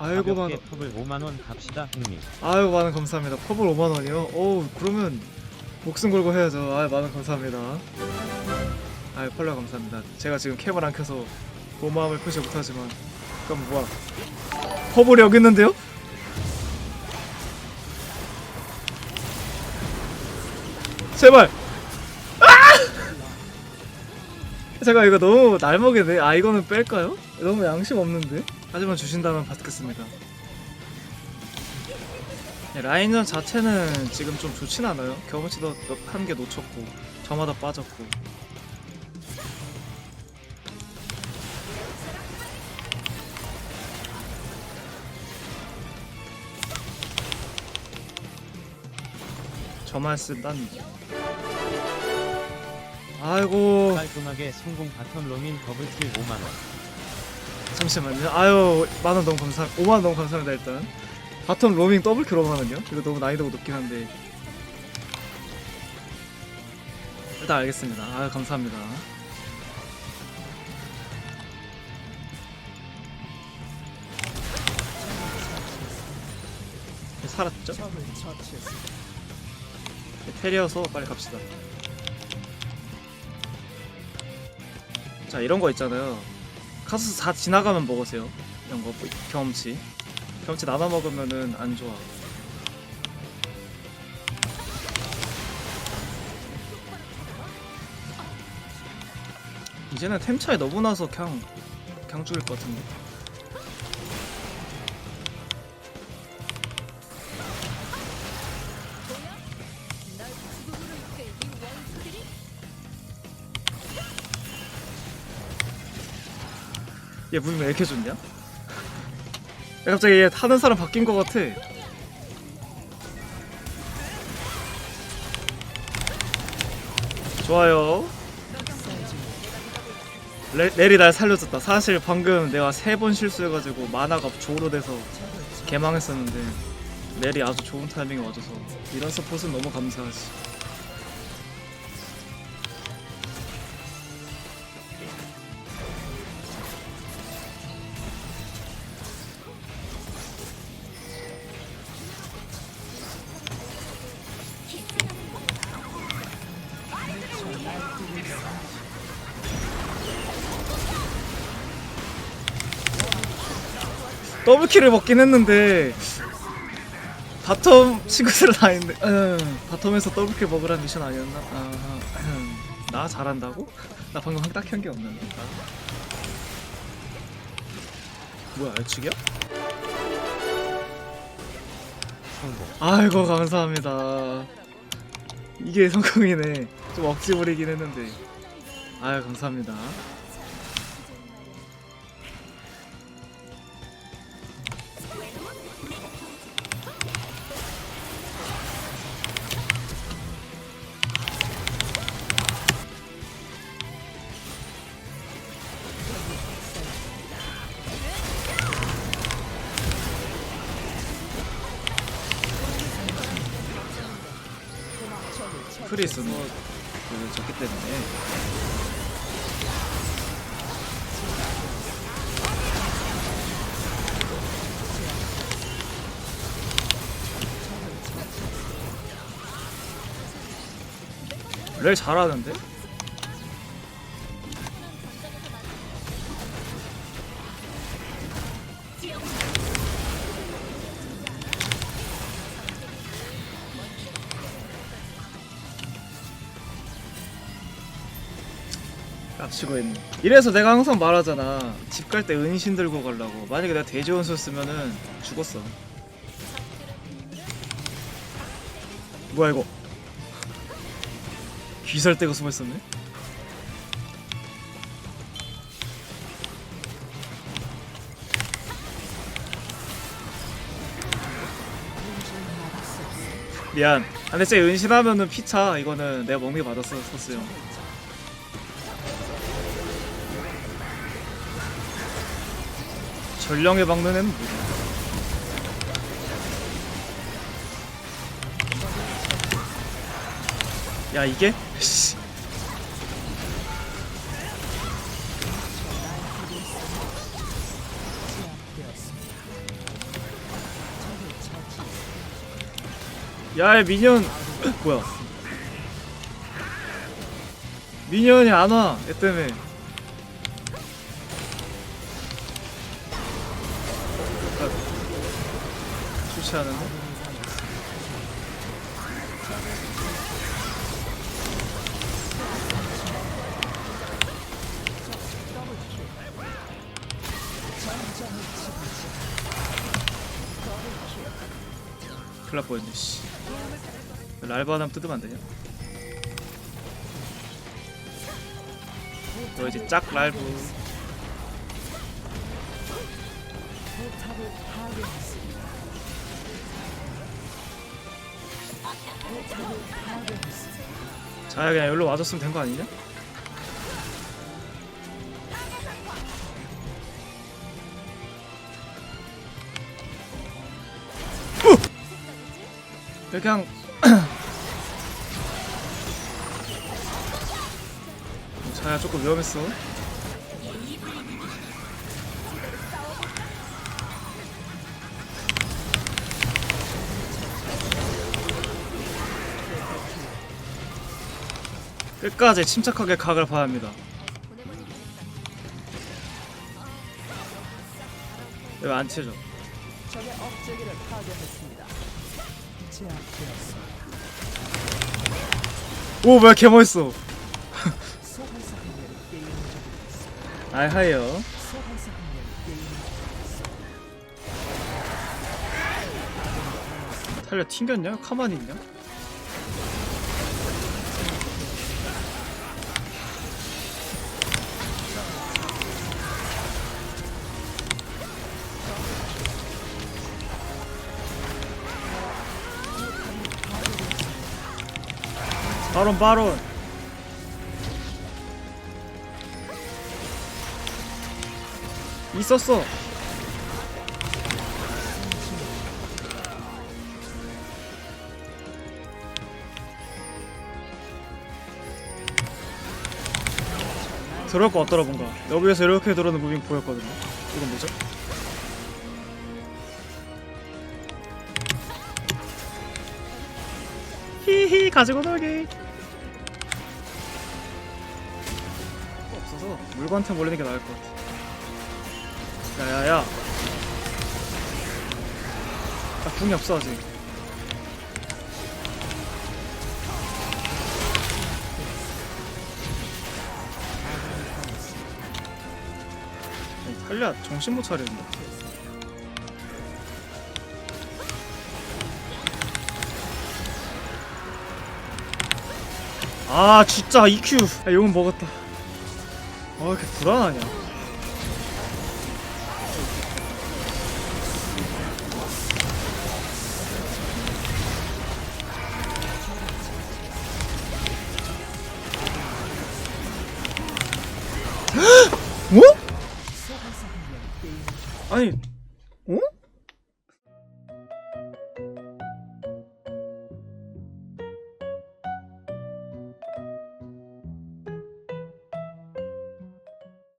아이고 만 톱을 5만 원 갑시다 형님. 아이고 만원 감사합니다. 퍼블 5만 원이요. 어우 그러면 목숨 걸고 해야죠. 아 만원 감사합니다. 아 펄러 감사합니다. 제가 지금 캠을 안 켜서 고마움을 표시 못하지만 그럼 뭐야? 퍼블이 여기 있는데요? 제발. 아! 잠깐 이거 너무 날먹이네. 아 이거는 뺄까요? 너무 양심 없는데. 하지만 주신다면 받겠습니다. 네, 라인전 자체는 지금 좀 좋진 않아요. 경험치도 한 개 놓쳤고 저마다 빠졌고. 저 말씀 딴. 아이고 깔끔하게 성공 바텀 로밍 더블킬 5만 원. 잠시만요. 아유 만 원 너무 감사. 5만 원 너무 감사합니다 일단. 바텀 로밍 더블 킬 5만 원요? 이거 너무 난이도가 높긴 한데. 일단 알겠습니다. 아유 감사합니다. 살았죠? 테리어서 빨리 갑시다. 자 이런 거 있잖아요. 카스 다 지나가면 먹으세요. 이런 거 경험치. 경험치 나눠 먹으면은 안 좋아. 이제는 템 차이 너무 나서 그냥 그냥 죽일 것 같은데. 얘 무빙 왜 이렇게 좋냐? 야, 갑자기 얘 타는 사람 바뀐 것 같아. 좋아요. 레, 렐이 날 살려줬다. 사실 방금 내가 세 번 실수해가지고 만화가 조로 돼서 개망했었는데 렐이 아주 좋은 타이밍에 와줘서 이런 서폿은 너무 감사하지. 더블킬을 먹긴 했는데 바텀 친구들 아닌데 음, 바텀에서 더블킬 먹으란 미션 아니었나? 아, 음, 나 잘한다고? 나 방금 딱히 한게 없는데 아. 뭐야? 성공. 아이고 감사합니다 이게 성공이네 좀 억지 부리긴 했는데 아유 감사합니다 프리스는 그 적기 때문에 렐 잘하는데? 깝치고 있네. 이래서 내가 항상 말하잖아. 집 갈 때 은신 들고 가려고. 만약에 내가 돼지원수 쓰면은 죽었어. 뭐야 이거? 귀살 때가 숨어 있었네. 미안. 아, 근데 진짜 은신하면은 피차 이거는 내가 먹는 게 맞았어 썼어요. 전령의 방면에는 무야 이게? 야이 미니언. 뭐야? 미니언이 안와 얘 때문에. 좋지 않은데? 큰일 날 뻔했네 씨 하나 뜯으면 안 되냐? 너 이제 짝 랄브 자야 그냥 여기로 와줬으면 된 거 아니냐? 그냥 자야 조금 위험했어 끝까지 침착하게 각을 봐야 합니다 왜 안 치죠? 적의 업체계를 파괴했습니다. 제압되었습니다. 오 뭐야 개멋있어 소환사 한명 게임을 접었습니다. 아이 하이요 소환사 한명 게임을 접었습니다. 탈려 튕겼냐? 가만히 있냐? 바론 바론. 있었어. 들어올 것 같더라 뭔가. 여기에서 이렇게 들어오는 무빙 보였거든요. 이건 뭐죠? 히히 가지고 놀기. 없어서 물건한테 몰리는 게 나을 것 같아. 야야야. 나 궁이 없어 아직. 아니, 탈리아 정신 못 차리는데. 아 진짜 EQ 야 용은 먹었다. 아왜 이렇게 불안하냐. 뭐? 아니